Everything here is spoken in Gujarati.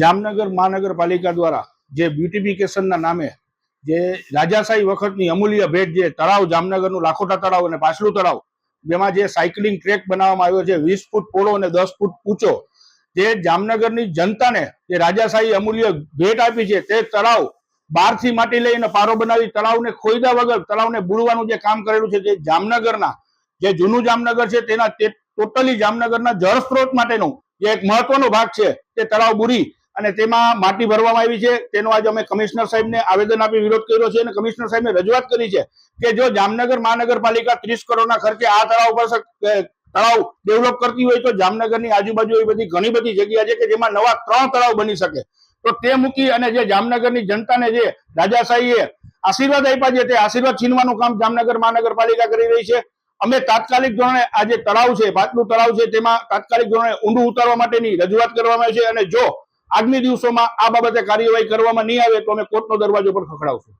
જામનગર મહાનગરપાલિકા દ્વારા જે બ્યુટિફિકેશનના નામે જે રાજાશાહી વખતની અમૂલ્ય ભેટ જે તળાવ, જામનગરનું લાખોટા તળાવ અને પાછલું તળાવ, જેમાં જે સાયકલિંગ ટ્રેક બનાવવામાં આવ્યો છે, વીસ ફૂટ પોળો અને દસ ફૂટ ઊંચો, જે જામનગરની જનતાને જે રાજાશાહી અમૂલ્ય ભેટ આપી છે, તે તળાવ બહારથી માટી લઈને પારો બનાવી તળાવને ખોઈદા વગર તળાવને બુડવાનું જે કામ કરેલું છે જે જામનગરના, જે જૂનું જામનગર છે, તેના ટોટલી જામનગરના જળ સ્ત્રોત માટેનું જે એક મહત્વનો ભાગ છે તે તળાવ બુરી અને તેમાં માટી ભરવામાં આવી છે. તેનો આજે અમે કમિશનર સાહેબને આવેદન આપી વિરોધ કર્યો છે અને કમિશનર સાહેબને રજૂઆત કરી છે કે જો જામનગર મહાનગરપાલિકા ત્રીસ કરોડના ખર્ચે આ તળાવ પર તળાવ ડેવલપ કરતી હોય તો જામનગરની આજુબાજુ એવી બધી ઘણી બધી જગ્યા છે કે જેમાં નવા ત્રણ તળાવ બની શકે. તો તે મૂકી અને જે જામનગરની જનતાને જે રાજાશાહીએ આશીર્વાદ આપ્યા છે તે આશીર્વાદ છીનવાનું કામ જામનગર મહાનગરપાલિકા કરી રહી છે. અમે તાત્કાલિક ધોરણે આ જે તળાવ છે પાટલું તળાવ છે, તેમાં તાત્કાલિક ધોરણે ઊંડું ઉતારવા માટેની રજૂઆત કરવામાં આવી છે અને જો આગામી દિવસોમાં આ બાબતે કાર્યવાહી કરવામાં નહીં આવે તો અમે કોર્ટનો દરવાજો પણ ખખડાવશું.